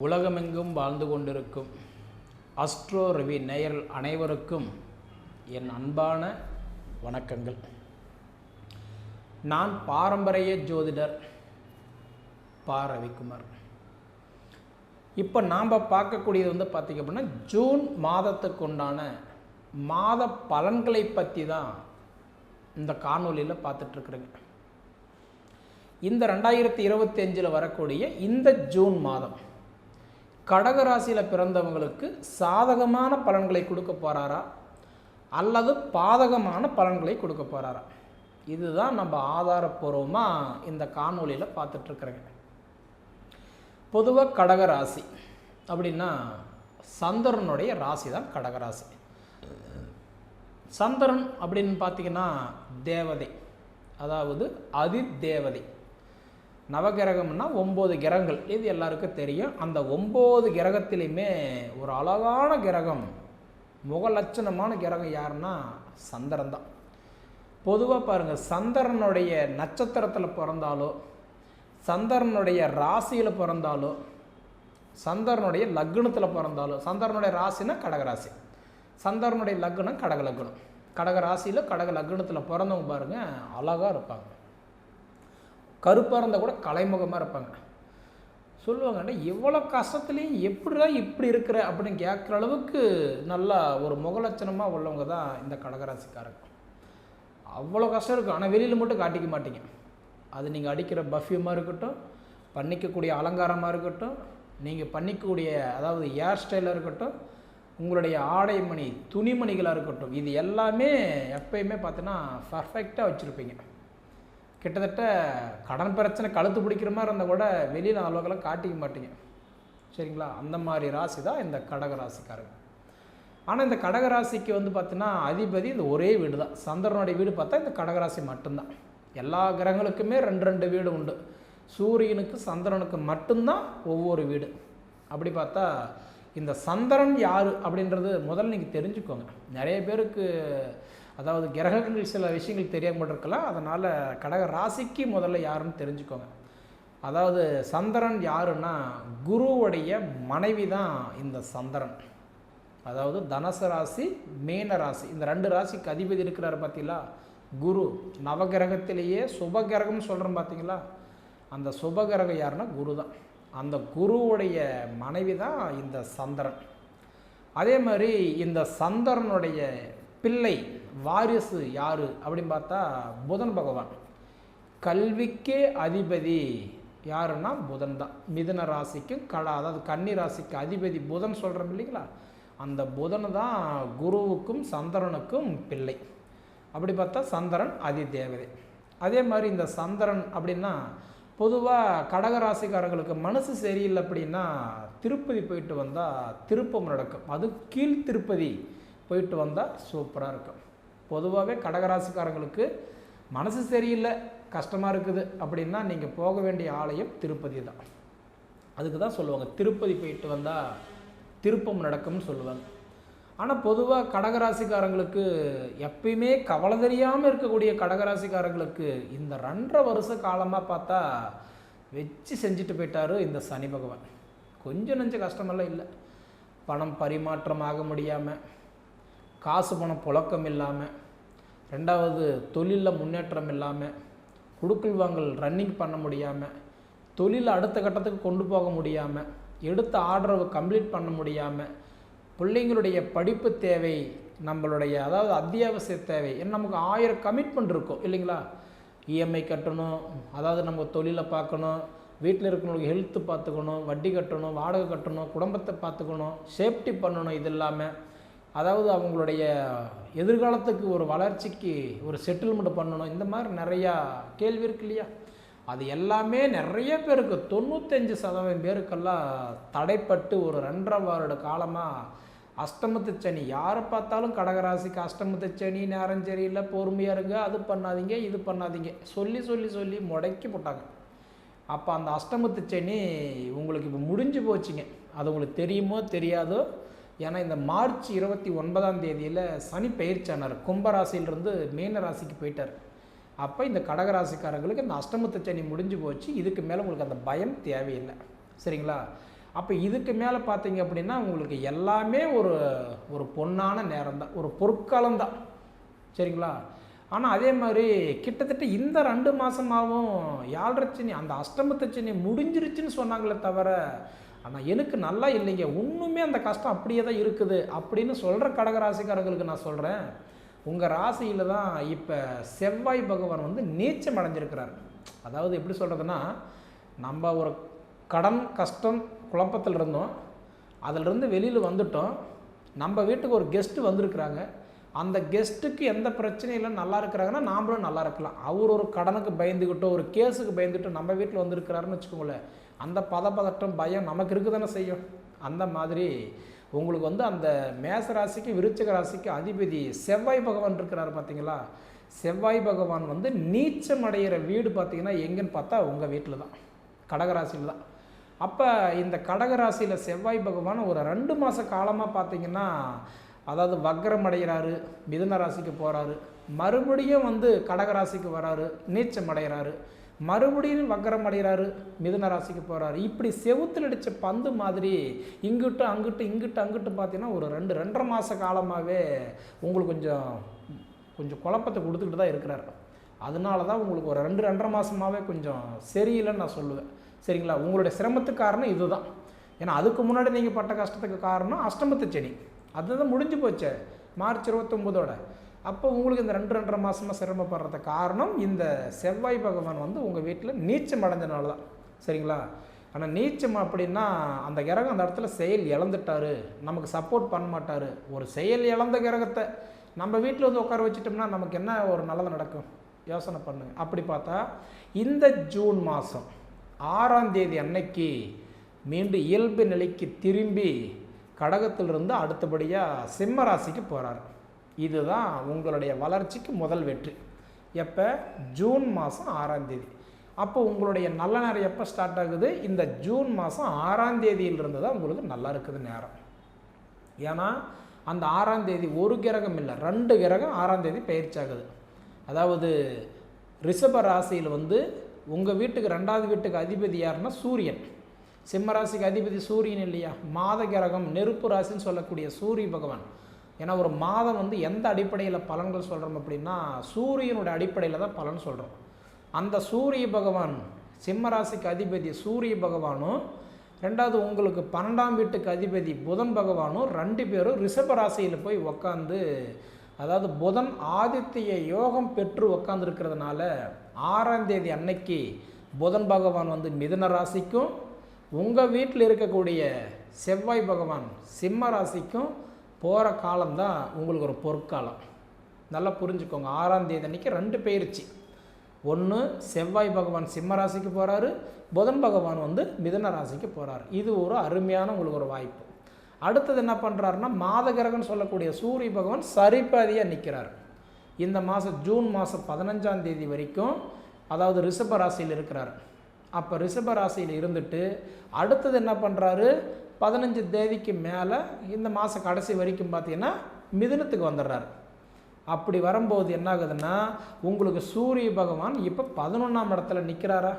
உலகமெங்கும் வாழ்ந்து கொண்டிருக்கும் அஸ்ட்ரோ ரவி நேயர்கள் அனைவருக்கும் என் அன்பான வணக்கங்கள். நான் பாரம்பரிய ஜோதிடர் பா. ரவிக்குமார். இப்போ நாம் பார்க்கக்கூடியது வந்து பார்த்திங்க அப்படின்னா ஜூன் மாதத்துக்கு உண்டான மாத பலன்களை பற்றி தான் இந்த காணொலியில் பார்த்துட்ருக்குறேங்க இந்த ரெண்டாயிரத்தி இருபத்தி அஞ்சில் வரக்கூடிய இந்த ஜூன் மாதம் கடகராசியில் பிறந்தவங்களுக்கு சாதகமான பலன்களை கொடுக்க போகிறாரா அல்லது பாதகமான பலன்களை கொடுக்க போகிறாரா இதுதான் நம்ம ஆதாரப்பூர்வமாக இந்த காணொலியில் பார்த்துட்ருக்குறேங்க பொதுவாக கடகராசி அப்படின்னா சந்திரனுடைய ராசி தான் கடகராசி. சந்திரன் அப்படின்னு பார்த்தீங்கன்னா தேவதை அதாவது அதி தேவதை நவகிரகம்னா ஒம்பது கிரகங்கள். இது எல்லாருக்கும் தெரியும். அந்த ஒம்பது கிரகத்திலையுமே ஒரு அழகான கிரகம் முகலட்சணமான கிரகம் யாருன்னா சந்திரன் தான். பொதுவாக பாருங்கள் சந்திரனுடைய நட்சத்திரத்தில் பிறந்தாலோ சந்திரனுடைய ராசியில் பிறந்தாலோ சந்திரனுடைய லக்னத்தில் பிறந்தாலோ சந்திரனுடைய ராசினா கடகராசி. சந்திரனுடைய லக்னம் கடக லக்னம். கடக ராசியில் கடக லக்னத்தில் பிறந்தவங்க பாருங்கள் அழகாக இருப்பாங்க. கருப்பாக இருந்தால் கூட கலைமுகமாக இருப்பாங்க. சொல்லுவாங்கன்னா இவ்வளோ கஷ்டத்துலேயும் எப்படிடா இப்படி இருக்கிற? அப்படின்னு கேட்குற அளவுக்கு நல்லா ஒரு முகலட்சணமாக உள்ளவங்க தான் இந்த கடகராசிக்காரங்க அவ்வளோ கஷ்டம் இருக்கும் ஆனால் வெளியில் மட்டும் காட்டிக்க மாட்டீங்க. அது நீங்கள் அடிக்கிற பஃப்யூமாக இருக்கட்டும் பண்ணிக்கக்கூடிய அலங்காரமாக இருக்கட்டும் நீங்கள் பண்ணிக்கக்கூடிய அதாவது ஹேர் ஸ்டைலாக இருக்கட்டும் உங்களுடைய ஆடை மணி துணிமணிகளாக இருக்கட்டும் இது எல்லாமே எப்பயுமே பார்த்தீங்கன்னா பர்ஃபெக்டாக வச்சுருப்பீங்க. கிட்டத்தட்ட கடன் பிரச்சனை கழுத்து பிடிக்கிற மாதிரி இருந்தால் கூட வெளியில் அளவுக்கெல்லாம் காட்டிக்க மாட்டீங்க. சரிங்களா? அந்த மாதிரி ராசி தான் இந்த கடக ராசிக்காரங்க. ஆனால் இந்த கடகராசிக்கு வந்து பார்த்தீங்கன்னா அதிபதி இந்த ஒரே வீடு தான். சந்திரனுடைய வீடு பார்த்தா இந்த கடகராசி மட்டும்தான். எல்லா கிரகங்களுக்குமே ரெண்டு ரெண்டு வீடு உண்டு. சூரியனுக்கு சந்திரனுக்கு மட்டும்தான் ஒவ்வொரு வீடு. அப்படி பார்த்தா இந்த சந்திரன் யார் அப்படின்றது முதல்ல நீங்கள் தெரிஞ்சுக்கோங்க. நிறைய பேருக்கு அதாவது கிரகங்கள் சில விஷயங்கள் தெரியாமல் இருக்கலாம் அதனால் கடக ராசிக்கு முதல்ல யாருன்னு தெரிஞ்சுக்கோங்க. அதாவது சந்திரன் யாருன்னா குருவுடைய மனைவி தான் இந்த சந்திரன். அதாவது தனசு ராசி மீன ராசி. இந்த ரெண்டு ராசிக்கு அதிபதி இருக்கிறார் பார்த்தீங்களா? குரு. நவகிரகத்திலேயே சுபகிரகம்னு சொல்கிறோம் பார்த்தீங்களா? அந்த சுபகிரகம் யாருன்னா குரு தான். அந்த குருவுடைய மனைவி தான் இந்த சந்திரன். அதே மாதிரி இந்த சந்திரனுடைய பிள்ளை வாரிசு யார் அப்படின்னு பார்த்தா புதன் பகவான். கல்விக்கே அதிபதி யாருன்னா புதன் தான். மிதுன ராசிக்கும் கலா அதாவது கன்னி ராசிக்கு அதிபதி புதன் சொல்கிறோம் இல்லைங்களா? அந்த புதன் தான் குருவுக்கும் சந்திரனுக்கும் பிள்ளை. அப்படி பார்த்தா சந்திரன் அதி தேவதை அதே மாதிரி இந்த சந்திரன் அப்படின்னா பொதுவாக கடகராசிக்காரங்களுக்கு மனசு சரியில்லை அப்படின்னா திருப்பதி போயிட்டு வந்தால் திருப்பம் நடக்கும். அது கீழ் திருப்பதி போயிட்டு வந்தால் சூப்பராக இருக்கும். பொதுவாகவே கடகராசிக்காரங்களுக்கு மனசு சரியில்லை கஷ்டமாக இருக்குது அப்படின்னா நீங்கள் போக வேண்டிய ஆலயம் திருப்பதி தான். அதுக்கு தான் சொல்லுவாங்க. திருப்பதி போயிட்டு வந்தால் திருப்பம் நடக்கும்னு சொல்லுவாங்க. ஆனால் பொதுவாக கடகராசிக்காரங்களுக்கு எப்பயுமே கவலை தெரியாமல் இருக்கக்கூடிய கடகராசிக்காரங்களுக்கு இந்த ரெண்டரை வருஷ காலமாக பார்த்தா வச்சு செஞ்சுட்டு போயிட்டாரு இந்த சனி பகவான். கொஞ்சம் நெஞ்ச கஷ்டமெல்லாம் இல்லை. பணம் பரிமாற்றம் ஆக முடியாமல் காசு பணம் புழக்கம் இல்லாமல் ரெண்டாவது தொழிலில் முன்னேற்றம் இல்லாமல் குடுக்கல் வாங்கல் ரன்னிங் பண்ண முடியாமல் தொழிலை அடுத்த கட்டத்துக்கு கொண்டு போக முடியாமல் எடுத்த ஆர்டரை கம்ப்ளீட் பண்ண முடியாமல் பிள்ளைங்களுடைய படிப்பு தேவை நம்மளுடைய அதாவது அத்தியாவசிய தேவை ஏன்னா நமக்கு ஆயிரம் கமிட்மெண்ட் இருக்கும் இல்லைங்களா? இஎம்ஐ கட்டணும் அதாவது நம்ம தொழிலை பார்க்கணும் வீட்டில் இருக்கிறவங்களுக்கு ஹெல்த்து பார்த்துக்கணும் வட்டி கட்டணும் வாடகை கட்டணும் குடும்பத்தை பார்த்துக்கணும் சேஃப்டி பண்ணணும் இது இல்லாமல் அதாவது அவங்களுடைய எதிர்காலத்துக்கு ஒரு வளர்ச்சிக்கு ஒரு செட்டில்மெண்ட் பண்ணணும். இந்த மாதிரி நிறையா கேள்வி இருக்கு இல்லையா? அது எல்லாமே நிறைய பேருக்கு தொண்ணூத்தஞ்சு சதவீதம் பேருக்கெல்லாம் தடைப்பட்டு ஒரு ரெண்டரை வருட காலமாக அஷ்டமத்து சனி. யாரை பார்த்தாலும் கடகராசிக்கு அஷ்டமத்து சனி நேரம் சரியில்லை பொறுமையாக இருங்க அது பண்ணாதீங்க இது பண்ணாதீங்க. சொல்லி சொல்லி சொல்லி முடக்கி போட்டாங்க. அப்போ அந்த அஷ்டமத்து சனி உங்களுக்கு இப்போ முடிஞ்சு போச்சுங்க. அது உங்களுக்கு தெரியுமோ தெரியாதோ ஏன்னா இந்த மார்ச் இருபத்தி ஒன்பதாம் தேதியில் சனி பயிற்சியானார் கும்பராசியிலிருந்து மீன ராசிக்கு போயிட்டார். அப்போ இந்த கடகராசிக்காரங்களுக்கு இந்த அஷ்டமத்து சனி முடிஞ்சு போச்சு. இதுக்கு மேலே உங்களுக்கு அந்த பயம் தேவையில்லை. சரிங்களா? அப்போ இதுக்கு மேலே பார்த்தீங்க அப்படின்னா உங்களுக்கு எல்லாமே ஒரு ஒரு பொன்னான நேரம் தான். ஒரு பொற்காலம் தான். சரிங்களா? ஆனால் அதே மாதிரி கிட்டத்தட்ட இந்த ரெண்டு மாதமாகவும் யாழ்ரச்சனி அந்த அஷ்டமத்தச்சனி முடிஞ்சிருச்சுன்னு சொன்னாங்களே தவிர ஆனால் எனக்கு நல்லா இல்லைங்க. ஒன்றுமே அந்த கஷ்டம் அப்படியே தான் இருக்குது அப்படின்னு சொல்கிற கடகராசிக்காரர்களுக்கு நான் சொல்கிறேன் உங்கள் ராசியில் தான் இப்போ செவ்வாய் பகவான் வந்து நீச்சம் அடைஞ்சிருக்கிறார். அதாவது எப்படி சொல்கிறதுனா நம்ம ஒரு கடன் கஷ்டம் குழப்பத்தில் இருந்தோம். அதிலிருந்து வெளியில் வந்துட்டோம். நம்ம வீட்டுக்கு ஒரு கெஸ்ட்டு வந்திருக்கிறாங்க. அந்த கெஸ்ட்டுக்கு எந்த பிரச்சனையும் இல்லை நல்லா இருக்கிறாங்கன்னா நாமளும் நல்லா இருக்கலாம். அவர் ஒரு கடனுக்கு பயந்துக்கிட்டோ ஒரு கேஸுக்கு பயந்துக்கிட்டோ நம்ம வீட்டில் வந்திருக்கிறாருன்னு வச்சுக்கோங்களேன். அந்த பதப்பதற்றம் பயம் நமக்கு இருக்கு தானே செய்யும்? அந்த மாதிரி உங்களுக்கு வந்து அந்த மேச ராசிக்கு விருச்சக ராசிக்கு அதிபதி செவ்வாய் பகவான் இருக்கிறார் பார்த்தீங்களா? செவ்வாய் பகவான் வந்து நீச்சம் அடைகிற வீடு பார்த்தீங்கன்னா எங்கேன்னு பார்த்தா உங்கள் வீட்டில் தான். கடகராசியில் தான். அப்போ இந்த கடகராசியில் செவ்வாய் பகவான் ஒரு ரெண்டு மாத காலமாக பார்த்தீங்கன்னா அதாவது வக்ரம் அடைகிறாரு மிதுன ராசிக்கு போகிறாரு மறுபடியும் வந்து கடகராசிக்கு வராரு நீச்சம் அடைகிறாரு மறுபடியும் வக்கரம் அடைகிறாரு மிதுன ராசிக்கு போகிறாரு இப்படி செவுத்தில் அடித்த பந்து மாதிரி இங்கிட்டு அங்கிட்டு இங்கிட்டு அங்கிட்டு பார்த்தீங்கன்னா ஒரு ரெண்டு ரெண்டரை மாத காலமாகவே உங்களுக்கு கொஞ்சம் கொஞ்சம் குழப்பத்தை கொடுத்துக்கிட்டு தான் இருக்கிறார். அதனால தான் உங்களுக்கு ஒரு ரெண்டு ரெண்டரை மாதமாகவே கொஞ்சம் சரியில்லைன்னு நான் சொல்லுவேன். சரிங்களா? உங்களுடைய சிரமத்துக்கு காரணம் இதுதான். ஏன்னா அதுக்கு முன்னாடி நீங்கள் பட்ட கஷ்டத்துக்கு காரணம் அஷ்டமத்து செடி அதுதான் முடிஞ்சு போச்சே. மார்ச் இருபத்தொம்போதோட. அப்போ உங்களுக்கு இந்த ரெண்டு ரெண்டரை மாதமாக சிரமப்படுறதுக்கு காரணம் இந்த செவ்வாய் பகவான் வந்து உங்கள் வீட்டில் நீச்சம் அடைஞ்சனால தான். சரிங்களா? ஆனால் நீச்சம் அப்படின்னா அந்த கிரகம் அந்த இடத்துல செயல் இழந்துட்டாரு. நமக்கு சப்போர்ட் பண்ண மாட்டார். ஒரு செயல் இழந்த கிரகத்தை நம்ம வீட்டில் வந்து உட்கார வச்சுட்டோம்னா நமக்கு என்ன ஒரு நல்லது நடக்கும்? யோசனை பண்ணுங்க. அப்படி பார்த்தா இந்த ஜூன் மாதம் ஆறாம் தேதி அன்னைக்கு மீண்டும் இயல்பு நிலைக்கு திரும்பி கடகத்திலிருந்து அடுத்தபடியாக சிம்ம ராசிக்கு போகிறார் இதுதான் உங்களுடைய வளர்ச்சிக்கு முதல் வெற்றி. எப்போ? ஜூன் மாதம் ஆறாம் தேதி. அப்போ உங்களுடைய நல்ல நேரம் எப்போ ஸ்டார்ட் ஆகுது? இந்த ஜூன் மாதம் ஆறாம் தேதியிலிருந்து தான் உங்களுக்கு நல்லா இருக்குது நேரம். ஏன்னா அந்த ஆறாம் தேதி ஒரு கிரகம் இல்லை ரெண்டு கிரகம் ஆறாம் தேதி பயிற்சி ஆகுது. அதாவது ரிஷப ராசியில் வந்து உங்கள் வீட்டுக்கு ரெண்டாவது வீட்டுக்கு அதிபதி யாருன்னா சூரியன். சிம்ம ராசிக்கு அதிபதி சூரியன் இல்லையா? மாத கிரகம் நெருப்பு ராசின்னு சொல்லக்கூடிய சூரிய பகவான். ஏன்னா ஒரு மாதம் வந்து எந்த அடிப்படையில் பலன்கள் சொல்கிறோம் அப்படின்னா சூரியனுடைய அடிப்படையில் தான் பலன் சொல்கிறோம் அந்த சூரிய பகவான் சிம்மராசிக்கு அதிபதி சூரிய பகவானும் ரெண்டாவது உங்களுக்கு பன்னெண்டாம் வீட்டுக்கு அதிபதி புதன் பகவானும் ரெண்டு பேரும் ரிஷப ராசியில் போய் உக்காந்து அதாவது புதன் ஆதித்ய யோகம் பெற்று உக்காந்துருக்கிறதுனால ஆறாம் தேதி அன்னைக்கு புதன் பகவான் வந்து மிதுன ராசிக்கும் உங்கள் வீட்டில் இருக்கக்கூடிய செவ்வாய் பகவான் சிம்ம ராசிக்கும் போகிற காலம் தான் உங்களுக்கு ஒரு பொற்காலம். நல்லா புரிஞ்சுக்கோங்க. ஆறாம் தேதி அன்னைக்கு ரெண்டு பயிற்சி. ஒன்று செவ்வாய் பகவான் சிம்ம ராசிக்கு போகிறாரு புதன் பகவான் வந்து மிதன ராசிக்கு போகிறார் இது ஒரு அருமையான உங்களுக்கு ஒரு வாய்ப்பு. அடுத்தது என்ன பண்ணுறாருன்னா மாதகிரகன் சொல்லக்கூடிய சூரிய பகவான் சரிபாதியாக நிற்கிறார் இந்த மாதம் ஜூன் மாதம் பதினஞ்சாம் தேதி வரைக்கும் அதாவது ரிஷப ராசியில் இருக்கிறார். அப்போ ரிஷப ராசியில் இருந்துட்டு அடுத்தது என்ன பண்ணுறாரு பதினஞ்சு தேதிக்கு மேலே இந்த மாதம் கடைசி வரைக்கும் பார்த்தீங்கன்னா மிதுனத்துக்கு வந்துடுறாரு. அப்படி வரும்போது என்ன ஆகுதுன்னா உங்களுக்கு சூரிய பகவான் இப்போ பதினொன்றாம் இடத்துல நிற்கிறாரா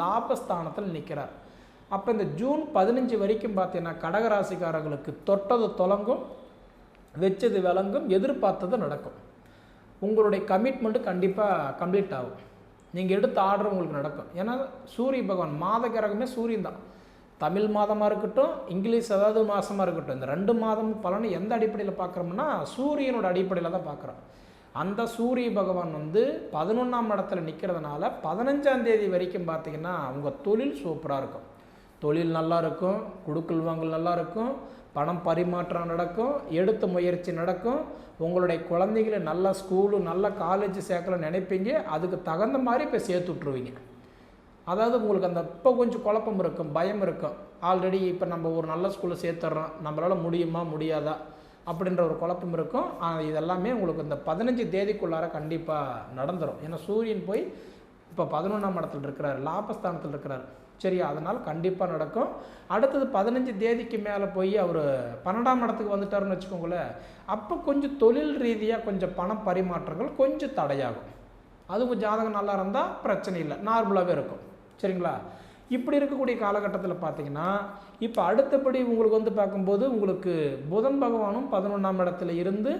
லாபஸ்தானத்தில் நிற்கிறார் அப்போ இந்த ஜூன் பதினஞ்சு வரைக்கும் பார்த்தீங்கன்னா கடகராசிக்காரர்களுக்கு தொட்டது தொலங்கும் வச்சது விளங்கும் எதிர்பார்த்தது நடக்கும். உங்களுடைய கமிட்மெண்ட்டு கண்டிப்பாக கம்ப்ளீட் ஆகும். நீங்கள் எடுத்த ஆர்டர் உங்களுக்கு நடக்கும். ஏன்னா சூரிய பகவான் மாத கிரகமே சூரியன் தான். தமிழ் மாதமாக இருக்கட்டும் இங்கிலீஷ் அதாவது மாதமாக இருக்கட்டும் இந்த ரெண்டு மாதம் பலனை எந்த அடிப்படையில் பார்க்குறோம்னா சூரியனோட அடிப்படையில் தான் பார்க்குறோம். அந்த சூரிய பகவான் வந்து பதினொன்றாம் இடத்துல நிற்கிறதுனால பதினஞ்சாம் தேதி வரைக்கும் பார்த்தீங்கன்னா உங்கள் தொழில் சூப்பராக இருக்கும். தொழில் நல்லா இருக்கும் குடுக்கல் வாங்கல் நல்லா இருக்கும். பணம் பரிமாற்றம் நடக்கும் எடுத்த முயற்சி நடக்கும். உங்களுடைய குழந்தைகளை நல்ல ஸ்கூலு நல்ல காலேஜ் சேர்க்கல நினைப்பீங்க. அதுக்கு தகுந்த மாதிரி இப்போ சேர்த்து விட்ருவீங்க அதாவது உங்களுக்கு அந்த இப்போ கொஞ்சம் குழப்பம் இருக்கும் பயம் இருக்கும். ஆல்ரெடி இப்போ நம்ம ஒரு நல்ல ஸ்கூலில் சேர்த்துட்றோம் நம்மளால் முடியுமா முடியாதா? அப்படின்ற ஒரு குழப்பம் இருக்கும். இதெல்லாமே உங்களுக்கு இந்த பதினஞ்சு தேதிக்குள்ளார கண்டிப்பாக நடந்துடும் ஏன்னா சூரியன் போய் இப்போ பதினொன்றாம் இடத்துல இருக்கிறார் லாபஸ்தானத்தில் இருக்கிறார். சரியா? அதனால் கண்டிப்பாக நடக்கும். அடுத்தது பதினஞ்சு தேதிக்கு மேலே போய் அவர் பன்னெண்டாம் இடத்துக்கு வந்துட்டாருன்னு வச்சுக்கோங்களேன். அப்போ கொஞ்சம் தொழில் ரீதியாக கொஞ்சம் பண பரிமாற்றங்கள் கொஞ்சம் தடையாகும். அதுவும் ஜாதகம் நல்லா இருந்தால் பிரச்சனை இல்லை. நார்மலாகவே இருக்கும். சரிங்களா? இப்படி இருக்கக்கூடிய காலகட்டத்தில் பார்த்தீங்கன்னா இப்போ அடுத்தபடி உங்களுக்கு வந்து பார்க்கும்போது உங்களுக்கு புதன் பகவானும் பதினொன்றாம் இடத்துல இருந்து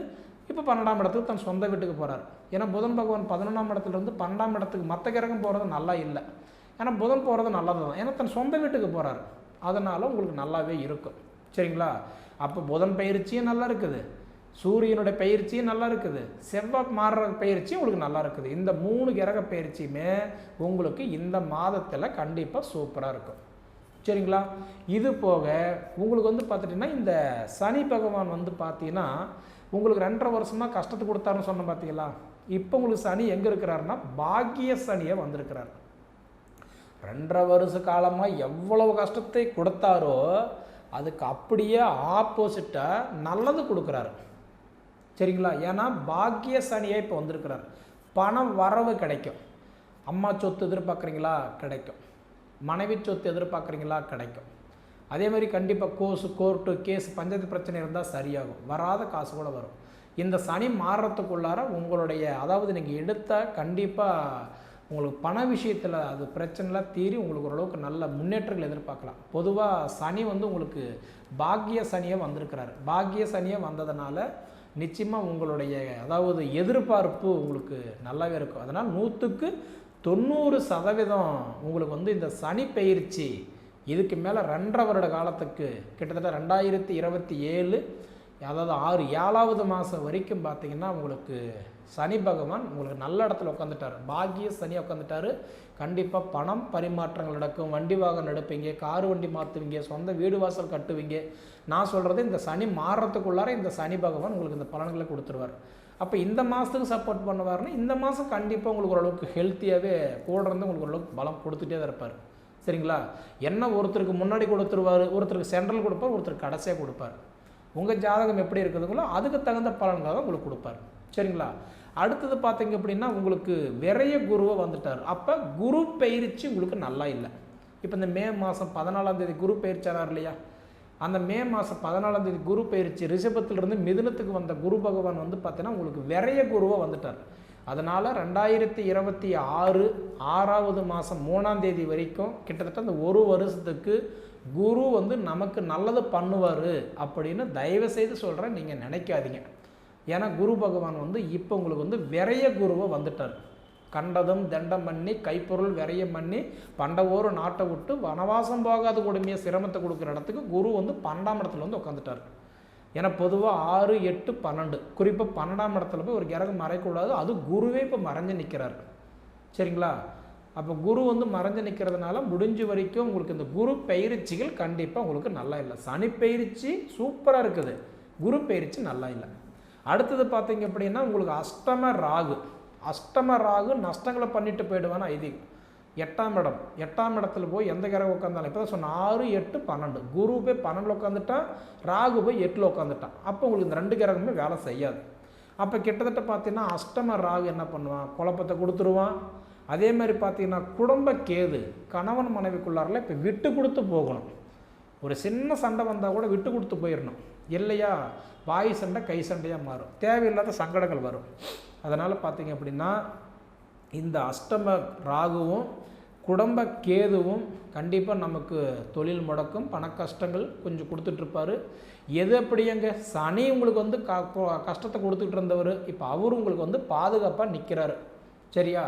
இப்போ பன்னெண்டாம் இடத்துக்கு தன் சொந்த வீட்டுக்கு போகிறார் ஏன்னா புதன் பகவான் பதினொன்றாம் இடத்துல இருந்து பன்னெண்டாம் இடத்துக்கு மற்ற கிரகம் போகிறது நல்லா இல்லை. ஏன்னா புதன் போகிறது நல்லது தான் ஏன்னா தன் சொந்த வீட்டுக்கு போகிறார் அதனால் உங்களுக்கு நல்லாவே இருக்கும். சரிங்களா? அப்போ புதன் பயிற்சியும் நல்லா இருக்குது. சூரியனுடைய பயிற்சியும் நல்லா இருக்குது. செவ்வாய் மாறுற பயிற்சியும் உங்களுக்கு நல்லா இருக்குது. இந்த மூணு கிரக பயிற்சியுமே உங்களுக்கு இந்த மாதத்தில் கண்டிப்பாக சூப்பராக இருக்கும். சரிங்களா? இது போக உங்களுக்கு வந்து பார்த்துட்டிங்கன்னா இந்த சனி பகவான் வந்து பார்த்தீங்கன்னா உங்களுக்கு ரெண்டரை வருஷமாக கஷ்டத்தை கொடுத்தாருன்னு சொன்னேன் பார்த்தீங்களா இப்போ உங்களுக்கு சனி எங்கே இருக்கிறாருன்னா பாக்கிய சனியை வந்திருக்கிறார். ரெண்டரை வருஷ காலமாக எவ்வளவு கஷ்டத்தை கொடுத்தாரோ அதுக்கு அப்படியே ஆப்போசிட்டாக நல்லது கொடுக்குறாரு. சரிங்களா? ஏன்னா பாக்கிய சனியாக இப்போ வந்திருக்கிறார். பணம் வரவு கிடைக்கும். அம்மா சொத்து எதிர்பார்க்குறீங்களா? கிடைக்கும். மனைவி சொத்து எதிர்பார்க்குறீங்களா? கிடைக்கும். அதே மாதிரி கண்டிப்பாக கோர்ஸு கோர்ட்டு கேஸ் பஞ்சாயத்து பிரச்சனை இருந்தால் சரியாகும். வராத காசு கூட வரும். இந்த சனி மாறுறதுக்குள்ளார உங்களுடைய அதாவது நீங்கள் எடுத்த கண்டிப்பாக உங்களுக்கு பண விஷயத்தில் அது பிரச்சனைலாம் தீரி உங்களுக்கு ஓரளவுக்கு நல்ல முன்னேற்றங்கள் எதிர்பார்க்கலாம். பொதுவாக சனி வந்து உங்களுக்கு பாக்கிய சனியாக வந்திருக்கிறார். பாக்கிய சனியாக வந்ததுனால நிச்சயமாக உங்களுடைய அதாவது எதிர்பார்ப்பு உங்களுக்கு நல்லாவே இருக்கும். அதனால் நூற்றுக்கு தொண்ணூறு சதவீதம் உங்களுக்கு வந்து இந்த சனி பயிற்சி இதுக்கு மேலே ரெண்டரை வருட காலத்துக்கு கிட்டத்தட்ட ரெண்டாயிரத்தி இருபத்தி ஏழு அதாவது ஆறு ஏழாவது மாதம் வரைக்கும் பார்த்தீங்கன்னா உங்களுக்கு சனி பகவான் உங்களுக்கு நல்ல இடத்துல உட்காந்துட்டார் பாக்கிய சனி உட்காந்துட்டாரு கண்டிப்பாக பணம் பரிமாற்றங்கள் நடக்கும். வண்டி வாகனம் எடுப்பீங்க கார் வண்டி மாற்றுவீங்க சொந்த வீடு வாசல் கட்டுவீங்க. நான் சொல்கிறது இந்த சனி மாறுறதுக்குள்ளார இந்த சனி பகவான் உங்களுக்கு இந்த பலன்களை கொடுத்துருவார். அப்போ இந்த மாதத்துக்கு சப்போர்ட் பண்ணுவார்னா இந்த மாதம் கண்டிப்பாக உங்களுக்கு ஓரளவுக்கு ஹெல்த்தியாகவே கூட இருந்து உங்களுக்கு ஓரளவுக்கு பலம் கொடுத்துட்டே தான் இருப்பார். சரிங்களா? என்ன ஒருத்தருக்கு முன்னாடி கொடுத்துருவார் ஒருத்தருக்கு சென்ட்ரல் கொடுப்பார் ஒருத்தருக்கு கடைசியாக கொடுப்பார். உங்கள் ஜாதகம் எப்படி இருக்குதுங்களோ அதுக்கு தகுந்த பலன்களை உங்களுக்கு கொடுப்பார். சரிங்களா? அடுத்தது பார்த்தீங்க அப்படின்னா உங்களுக்கு விரைய குருவை வந்துட்டார். அப்போ குரு பயிற்சி உங்களுக்கு நல்லா இல்லை. இப்போ இந்த மே மாதம் பதினாலாம் தேதி குரு பயிற்சியானார் இல்லையா? அந்த மே மாதம் பதினாலாம் தேதி குரு பயிற்சி ரிஷபத்திலிருந்து மிதுனத்துக்கு வந்த குரு பகவான் வந்து பார்த்தீங்கன்னா உங்களுக்கு விரைய குருவாக வந்துட்டார். அதனால் ரெண்டாயிரத்தி இருபத்தி ஆறு ஆறாவது மாதம் மூணாம் தேதி வரைக்கும் கிட்டத்தட்ட அந்த ஒரு வருஷத்துக்கு குரு வந்து நமக்கு நல்லது பண்ணுவார் அப்படின்னு தயவு செய்து சொல்கிறேன் நீங்கள் நினைக்காதீங்க. ஏன்னா குரு பகவான் வந்து இப்போ உங்களுக்கு வந்து விரைய குருவை வந்துட்டார். கண்டதும் தண்டம் பண்ணி கைப்பொருள் விரையம் பண்ணி பண்டவோரு நாட்டை விட்டு வனவாசம் போகாத கொடுமைய சிரமத்தை கொடுக்குற இடத்துக்கு குரு வந்து பன்னெண்டாம் இடத்துல வந்து உட்காந்துட்டார் ஏன்னா பொதுவாக ஆறு எட்டு பன்னெண்டு. குறிப்பாக பன்னெண்டாம் இடத்துல போய் ஒரு கிரகம் மறைக்கூடாது அது குருவே இப்போ மறைஞ்சு நிற்கிறார் சரிங்களா? அப்போ குரு வந்து மறைஞ்சு நிற்கிறதுனால முடிஞ்ச வரைக்கும் உங்களுக்கு இந்த குரு பயிற்சிகள் கண்டிப்பாக உங்களுக்கு நல்லா இல்லை. சனி பயிற்சி சூப்பராக இருக்குது. குரு பயிற்சி நல்லா இல்லை. அடுத்தது பார்த்தீங்க அப்படின்னா உங்களுக்கு அஷ்டம ராகு. அஷ்டம ராகு நஷ்டங்களை பண்ணிட்டு போயிடுவானா ஐதீகம். எட்டாம் இடம். எட்டாம் இடத்துல போய் எந்த கிரகம் உட்காந்தாலும் இப்போ தான் சொன்ன ஆறு எட்டு பன்னெண்டு. குரு போய் பன்னெண்டில் உட்காந்துட்டான் ராகு போய் எட்டில் உட்காந்துட்டான் அப்போ உங்களுக்கு இந்த ரெண்டு கிரகமே வேலை செய்யாது. அப்போ கிட்டத்தட்ட பார்த்தீங்கன்னா அஷ்டம ராகு என்ன பண்ணுவான்? குழப்பத்தை கொடுத்துருவான். அதே மாதிரி பார்த்தீங்கன்னா குடும்ப கேது கணவன் மனைவிக்குள்ளாரில் இப்போ விட்டு கொடுத்து போகணும். ஒரு சின்ன சண்டை வந்தால் கூட விட்டு கொடுத்து போயிடணும் இல்லையா? வாய் சண்டை கை சண்டையாக மாறும். தேவையில்லாத சங்கடங்கள் வரும். அதனால் பார்த்தீங்க அப்படின்னா இந்த அஷ்டம ராகுவும் குடும்ப கேதுவும் கண்டிப்பாக நமக்கு தொழில் முடக்கும் பண கஷ்டங்கள் கொஞ்சம் கொடுத்துட்ருப்பாரு. எது அப்படியங்க சனி உங்களுக்கு வந்து க கஷ்டத்தை கொடுத்துட்டு இருந்தவர் இப்போ அவர் உங்களுக்கு வந்து பாதுகாப்பாக நிற்கிறாரு சரியா?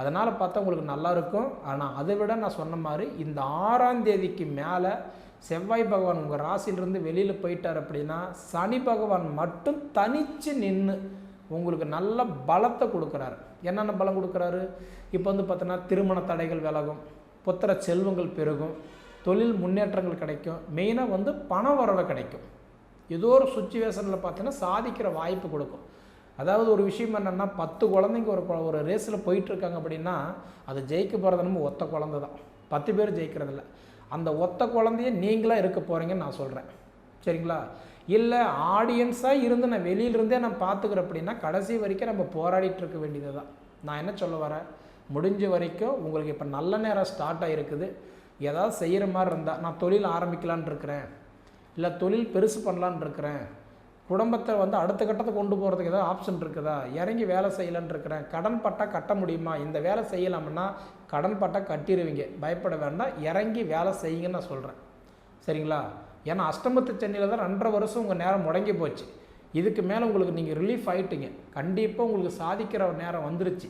அதனால் பார்த்தா உங்களுக்கு நல்லா இருக்கும். ஆனால் அதை விட நான் சொன்ன மாதிரி இந்த ஆறாம் தேதிக்கு மேலே செவ்வாய் பகவான் உங்கள் ராசியிலிருந்து வெளியில் போயிட்டார் அப்படின்னா சனி பகவான் மட்டும் தனித்து நின்று உங்களுக்கு நல்ல பலத்தை கொடுக்குறாரு. என்னென்ன பலம் கொடுக்குறாரு? இப்போ வந்து பார்த்தோன்னா திருமண தடைகள் விலகும் புத்திர செல்வங்கள் பெருகும் தொழில் முன்னேற்றங்கள் கிடைக்கும் மெயினாக வந்து பண வரவை கிடைக்கும். ஏதோ ஒரு சுச்சுவேஷனில் பார்த்தீங்கன்னா சாதிக்கிற வாய்ப்பு கொடுக்கும். அதாவது ஒரு விஷயம் என்னென்னா பத்து குழந்தைங்க ஒரு ஒரு ரேஸில் போயிட்டுருக்காங்க அப்படின்னா அது ஜெயிக்க போகிறது நம்ம ஒத்த குழந்தை தான் பத்து பேர் ஜெயிக்கிறதில்ல. அந்த ஒத்த குழந்தைய நீங்களாக இருக்க போகிறீங்கன்னு நான் சொல்கிறேன் சரிங்களா? இல்லை ஆடியன்ஸாக இருந்து நான் வெளியிலிருந்தே நான் பார்த்துக்கிறேன் அப்படின்னா கடைசி வரைக்கும் நம்ம போராடிட்டு இருக்க வேண்டியது தான் நான் என்ன சொல்ல வரேன்? முடிஞ்ச வரைக்கும் உங்களுக்கு இப்போ நல்ல நேரம் ஸ்டார்ட் ஆகிருக்குது ஏதாவது செய்கிற மாதிரி இருந்தால் நான் தொழில் ஆரம்பிக்கலான் இருக்கிறேன். இல்லை தொழில் பெருசு பண்ணலான் இருக்கிறேன். குடும்பத்தை வந்து அடுத்த கட்டத்தை கொண்டு போகிறதுக்கு ஏதாவது ஆப்ஷன் இருக்குதா? இறங்கி வேலை செய்யலன்னு இருக்கிறேன். கடன் பட்டா கட்ட முடியுமா? இந்த வேலை செய்யலாம்னா கடன் பட்டா கட்டிடுவீங்க பயப்பட வேண்டாம். இறங்கி வேலை செய்யுங்கன்னு நான் சொல்கிறேன் சரிங்களா? ஏன்னா அஷ்டமத்து சென்னையில் தான் ரெண்டரை வருஷம் உங்கள் நேரம் முடங்கி போச்சு. இதுக்கு மேலே உங்களுக்கு நீங்கள் ரிலீஃப் ஆகிட்டீங்க கண்டிப்பாக உங்களுக்கு சாதிக்கிற நேரம் வந்துருச்சு.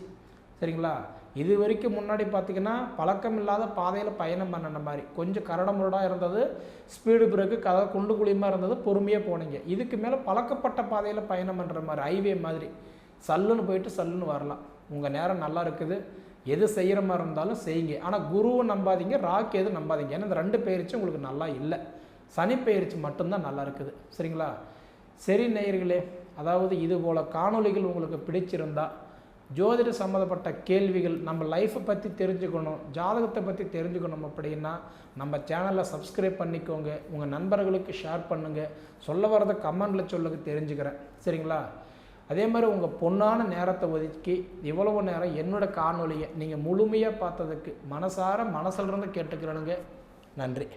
சரிங்களா? இது வரைக்கும் முன்னாடி பார்த்தீங்கன்னா பழக்கம் இல்லாத பாதையில் பயணம் பண்ணின மாதிரி. கொஞ்சம் கரடமுரடாக இருந்தது. ஸ்பீடு பிரேக்கு கதை குண்டு குழியமாக இருந்தது பொறுமையாக போனீங்க. இதுக்கு மேலே பழக்கப்பட்ட பாதையில் பயணம் பண்ணுற மாதிரி ஹைவே மாதிரி. சல்லுன்னு போயிட்டு சல்லுன்னு வரலாம். உங்கள் நேரம் நல்லா இருக்குது. எது செய்கிற மாதிரி இருந்தாலும் செய்யுங்க. ஆனால் குருவை நம்பாதீங்க ராக்கு எதுவும் நம்பாதீங்க. ஏன்னா இந்த ரெண்டு பயிற்சி உங்களுக்கு நல்லா இல்லை. சனி பயிற்சி மட்டும்தான் நல்லா இருக்குது. சரிங்களா? சரி நேயர்களே அதாவது இது போல் காணொளிகள் உங்களுக்கு பிடிச்சிருந்தா ஜோதிட சம்மந்தப்பட்ட கேள்விகள் நம்ம லைஃப்பை பற்றி தெரிஞ்சுக்கணும் ஜாதகத்தை பற்றி தெரிஞ்சுக்கணும் அப்படின்னா நம்ம சேனலை சப்ஸ்கிரைப் பண்ணிக்கோங்க. உங்கள் நண்பர்களுக்கு ஷேர் பண்ணுங்கள் சொல்ல வரத கமெண்டில் சொல்லுங்க தெரிஞ்சுக்கிறேன். சரிங்களா? அதே மாதிரி உங்கள் பொண்ணான நேரத்தை ஒதுக்கி இவ்வளவு நேரம் என்னோட காணொலியை நீங்கள் முழுமையாக பார்த்ததுக்கு மனசார மனசிலிருந்து கேட்டுக்கிறேனுங்க. நன்றி.